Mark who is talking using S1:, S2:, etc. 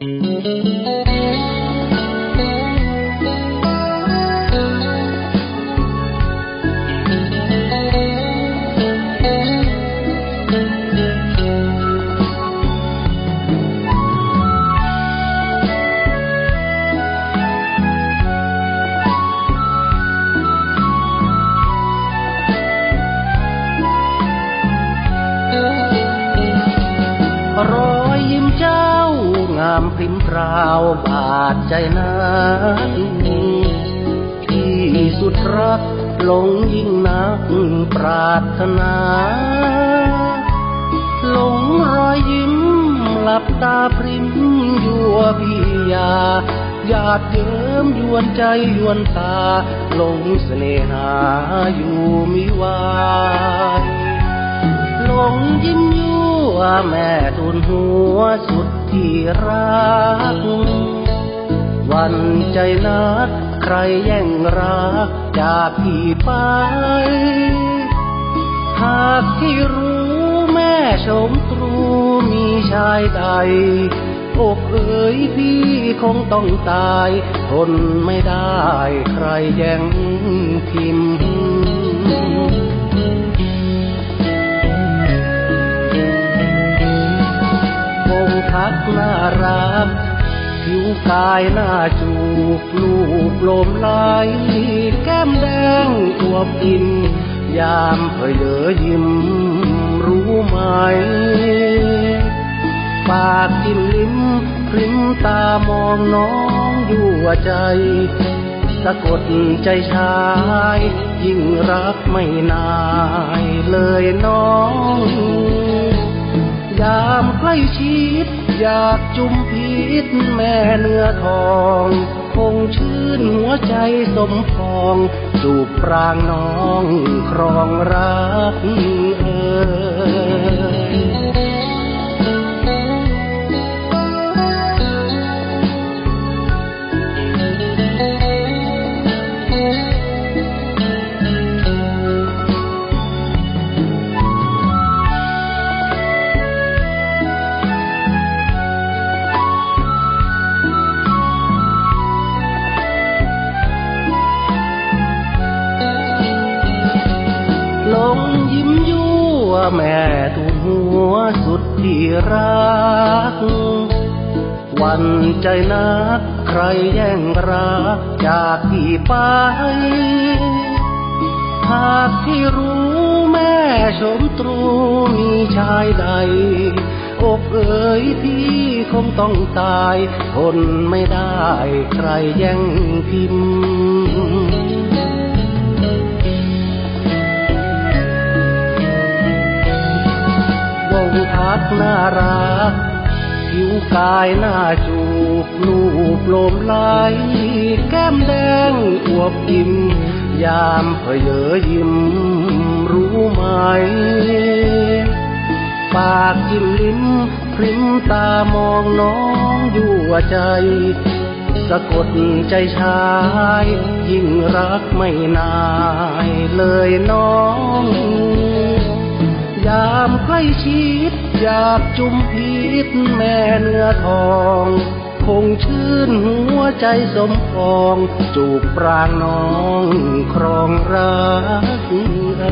S1: ร ราวบาดใจนั้นที่สุดรักหลงยิ่งนักปรารถนาหลงรอยยิ้มหลับตาพริมยั่วพิยาหยาดเยิ้มยวนใจยวนตาหลงเสน่หาอยู่มิวายหลงยิ้มยั่วแม่ทุนหัวสุด ที่รัก วันใจนัดใครแย่งรักจากพี่ไป หากที่รู้แม่ชมตรูมีชายใดอกเอ๋ยพี่คงต้องตาย ทนไม่ได้ใครแย่งพิมพ์ งทักน่ารักผิวกายหน้าจูบลูกลมไหลแก้มแดงอวบอิ่มยามเผยเหลอยิ้มรู้ไหม ปากจิ้มลิ้มพริมตามองน้องอยู่ว่าใจ สะกดใจชาย ยิ่งรักไม่นายเลยน้อง ยามใกล้ชิด อยากจุมพิษแม่เนื้อทอง คงชื่นหัวใจสมพอง จูบปรางน้องครองรัก แม่ตูนหัวสุดที่รัก วันใจนักใครแย่งรักจากพี่ไป หากที่รู้แม่ชมตรูมีชายใด อกเอ๋ยพี่คงต้องตายทนไม่ได้ใครแย่งพิมพ์ กายหน้าจูบลูบลมไหลแก้มแดงอวบอิ่มยามเผยเหลอยิ้มรู้ไหม ปากจิ้มลิ้มพริมตามองน้องอยู่ว่าใจ สะกดใจชาย ยิ่งรักไม่นายเลยน้อง ล้ชิดอยากจุมพิษแม่เนื้อทอง คงชื่นหัวใจสมปอง จูบปรางน้องครองรักเอ